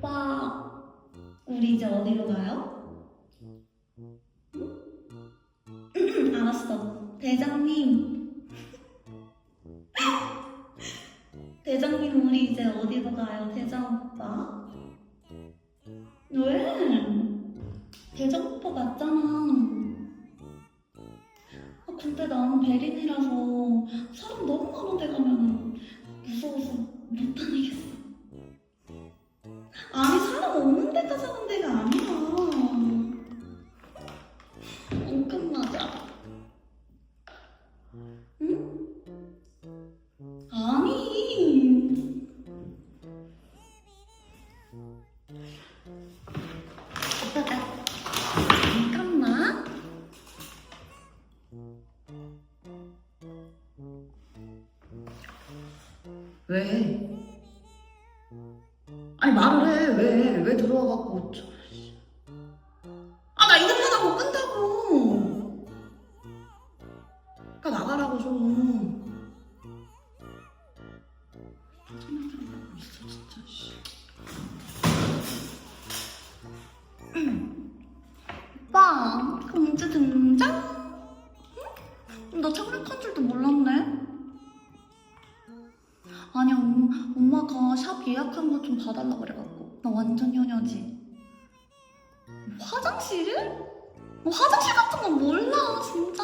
오빠, 우리 이제 어디로 가요? 응? 알았어. 대장님. 대장님, 우리 이제 어디로 가요? 대장 오빠? 왜? 대장 오빠 맞잖아. 아, 근데 나는 베린이라서 사람 너무 많은 데 가면 무서워서 못 다니겠어. 아니 사람 없는 데가 사는 데가 아니야. 엉큼 맞아. 응? 아니. 오빠가 잠깐만. 왜? 아니 말을 해. 왜? 왜 들어와갖고. 저- 아, 나 이것만 하고 끈다고. 그러니까 나가라고 좀. 짜증나게 하고 있어, 진짜, 씨. 오빠, 공주 등장? 응? 나 착륙한 줄도 몰랐네. 아니, 엄, 엄마가 샵 예약한 거 좀 봐달라 그래갖고. 나 완전 효녀지. 화장실? 뭐 화장실 같은 건 몰라, 진짜.